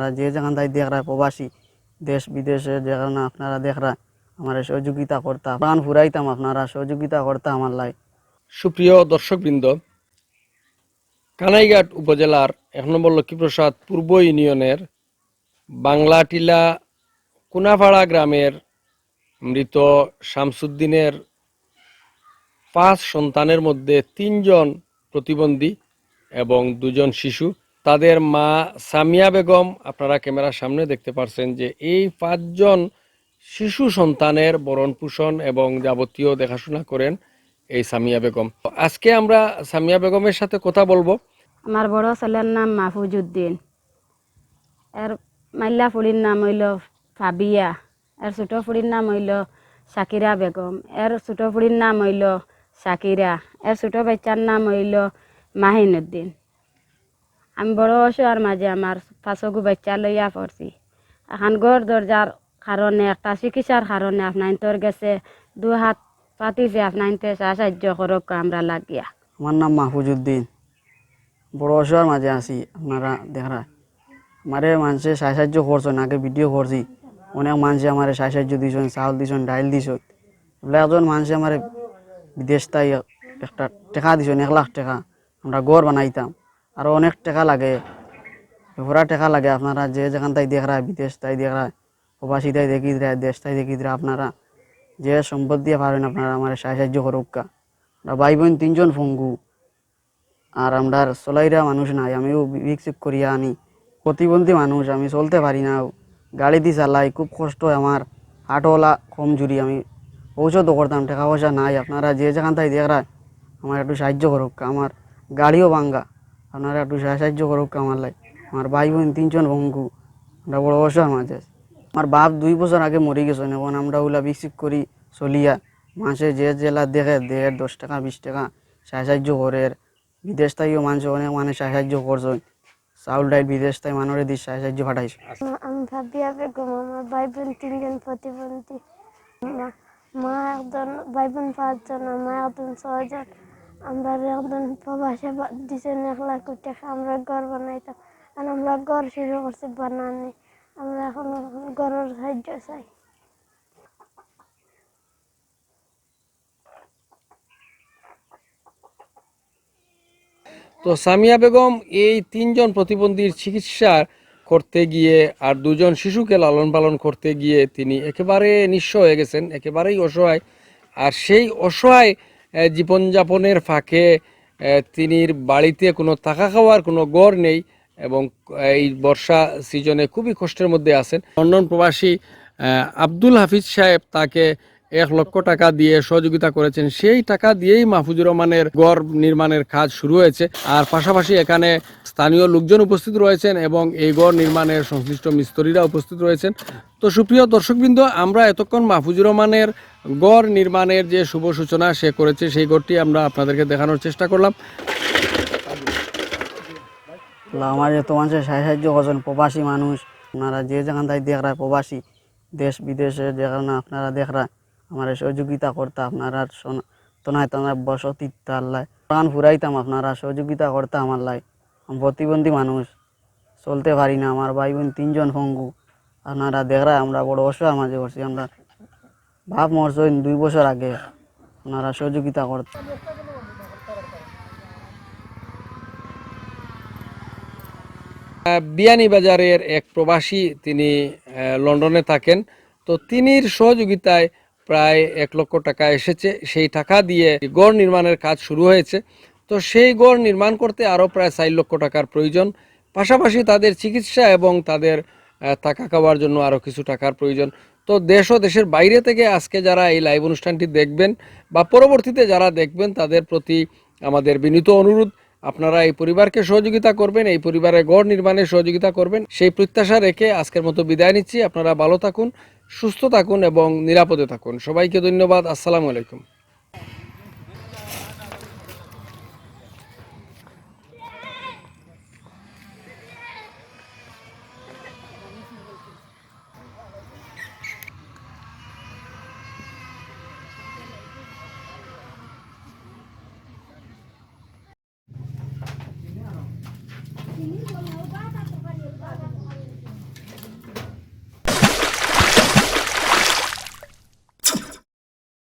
আপনারা যে যেখান থেকে দেখ রায় প্রবাসী, দেশ বিদেশে যেখানে আপনারা দেখ রায় আমার সহযোগিতা করতাম প্রাণ ফুরাইতাম আপনারা, সহযোগিতা করতাম আমার লাই। সুপ্রিয় দর্শকবৃন্দ, কানাইঘাট উপজেলার এক নম্বর লক্ষ্মীপ্রসাদ পূর্ব ইউনিয়নের বাংলাটিলা কুনাপাড়া গ্রামের মৃত শামসুদ্দিনের পাঁচ সন্তানের মধ্যে তিনজন প্রতিবন্ধী এবং দুজন শিশু। তাদের মা সামিয়া বেগম, আপনারা ক্যামেরার সামনে দেখতে পারছেন যে এই পাঁচজন শিশু সন্তানের ভরণ পোষণ এবং যাবতীয় দেখাশোনা করেন এই সামিয়া বেগম। আজকে আমরা সামিয়া বেগমের সাথে কথা বলব। আমার বড় ছেলের নাম মাহফুজউদ্দিন। এর মাল্লা ফুড়ির নাম হইল ফাবিয়া। এর ছোট ফুড়ির নাম হইল শাকিরা বেগম। এর ছোট ফুড়ির নাম হইল শাকিরা এর ছোট বাচ্চার নাম হইল মাহিনুদ্দিন। আমি বড় অসহার মাঝে আমার পাঁচগু বাচ্চা লইয়া পড়ছি। এখন গড় দরজার কারণে, একটা চিকিৎসার কারণে আপনার তোর গেছে দু হাত পাতিছে, আপনার সাহায্য করক আমরা লাগিয়া। আমার নাম মাহফুজুদ্দিন বড় অসহার মাঝে আছি, আপনারা দেখরা। আমারে মানুষে সাহায্য করছেন আগে ভিডিও করছি। অনেক মানুষে আমার সাহায্য দিয়েছেন চাউল দিয়েছেন ডাইল দিয়েছেন বলে একজন মানুষে আমার বিদেশ তাই একটা টাকা দিয়েছেন এক লাখ টাকা। আমরা গড় বানাইতাম। আরও অনেক টাকা লাগে। ঘোরা টাকা লাগে আপনারা, যে যেখান তাই দেখ রায় বিদেশ তাই দেখ রায় প্রবাসী তাই দেখি রায় দেশ তাই দেখি রায় আপনারা যে সম্পদ দিয়ে পারেন আপনারা আমার সাহায্য করুক আমরা ভাই বোন তিনজন ফঙ্গু। আর আমরা চলাইরা মানুষ নাই, আমিও বিক্ষিপ করিয়া আনি। প্রতিবন্ধী মানুষ, আমি চলতে পারি না। গাড়ি দিয়ে চালাই, খুব কষ্ট আমার। হাটওয়ালা কমজুরি, আমি ঔষধও করতাম, টাকা পয়সা নাই। আপনারা যে যেখান তাই দেখ রায় আমার একটু সাহায্য করুক আমার গাড়িও ভাঙ্গা। আপনারা একটু সাহায্য করুক আমার লাই আমার ভাই বোন তিনজন ভঙ্গু আমরা বড় অসহায় মাঝে। আমার বাপ দুই বছর আগে মরে গেছেন এখন আমরা ওগুলা বিক্রি করি, চলিয়া মাসে যে জেলা দেখে দেড়, দশ টাকা, বিশ টাকা সাহায্য করে। বিদেশ থেকেও মানুষ অনেক মানে সাহায্য করছে। চাউল ডাইল বিদেশ থেকে মানুষের দিয়ে সাহায্য পাঠাইছে। আমি বেগম আমার ভাই বোন তিনজন প্রতিবন্ধী। মা- একজন, ভাই বোন পাঁচজন একজন ছয়জন। আমরা আমরা ঘর বানাইতাম। আর আমরা ঘর শুরু করছি বানানি। আমরা এখন ঘরের সাহায্য চাই। তো সামিয়া বেগম এই তিনজন প্রতিবন্ধীর চিকিৎসা করতে গিয়ে আর দুজন শিশুকে লালন পালন করতে গিয়ে তিনি একেবারে নিঃস্ব হয়ে গেছেন, একেবারেই অসহায়। আর সেই অসহায় জীবনযাপনের ফাঁকে তিনি বাড়িতে কোনো থাকা খাওয়ার কোনো গড় নেই এবং এই বর্ষা সিজনে খুবই কষ্টের মধ্যে আছেন। লন্ডন প্রবাসী আব্দুল হাফিজ সাহেব তাকে এক লক্ষ টাকা দিয়ে সহযোগিতা করেছেন। সেই টাকা দিয়েই মাহফুজুর রহমানের গড় নির্মাণের কাজ শুরু হয়েছে। আর পাশাপাশি এখানে স্থানীয় লোকজন উপস্থিত রয়েছেন এবং এই গড় নির্মাণের সংশ্লিষ্ট মিস্ত্রিরা উপস্থিত রয়েছেন। তো সুপ্রিয় দর্শকবৃন্দ, আমরা এতক্ষণ মাহফুজুর রহমানের গড় নির্মাণের যে শুভ সূচনা সে করেছে, সেই গড়টি আমরা আপনাদেরকে দেখানোর চেষ্টা করলাম। আমার এত মানুষের সাহায্য করছেন, প্রবাসী মানুষ। আপনারা যে যেখান থেকে দেখ রায় প্রবাসী, দেশ বিদেশে যেখানে আপনারা দেখ রায় আমার সহযোগিতা করতে, আপনারা তোনায় তোনায় বসতি আল্লাহ প্রাণ ফুরাইতাম আপনারা সহযোগিতা করতে আমার লাই। প্রতিবন্ধী মানুষ, চলতে পারি না। আমার ভাই বোন তিনজন ফঙ্গু আপনারা দেখরা আমরা বড় অসহায় মাঝে করছি আমরা ভাব মরছেন দুই বছর আগে আপনারা সহযোগিতা করতে। বিয়ানীবাজারের এক প্রবাসী তিনি লন্ডনে থাকেন। তো তিনির সহযোগিতায় প্রায় এক লক্ষ টাকা এসেছে। সেই টাকা দিয়ে গড় নির্মাণের কাজ শুরু হয়েছে। তো সেই গড় নির্মাণ করতে আরও প্রায় চার লক্ষ টাকার প্রয়োজন। পাশাপাশি তাদের চিকিৎসা এবং তাদের থাকা খাওয়ার জন্য আরও কিছু টাকার প্রয়োজন। তো দেশ ও দেশের বাইরে থেকে আজকে যারা এই লাইভ অনুষ্ঠানটি দেখবেন বা পরবর্তীতে যারা দেখবেন তাদের প্রতি আমাদের বিনীত অনুরোধ। আপনারা এই পরিবারকে সহযোগিতা করবেন, এই পরিবারের গড় নির্মাণে সহযোগিতা করবেন। সেই প্রত্যাশা রেখে আজকের মতো বিদায় নিচ্ছি। আপনারা ভালো থাকুন, সুস্থ থাকুন এবং নিরাপদে থাকুন। সবাইকে ধন্যবাদ। আসসালামু আলাইকুম। Mm-hmm.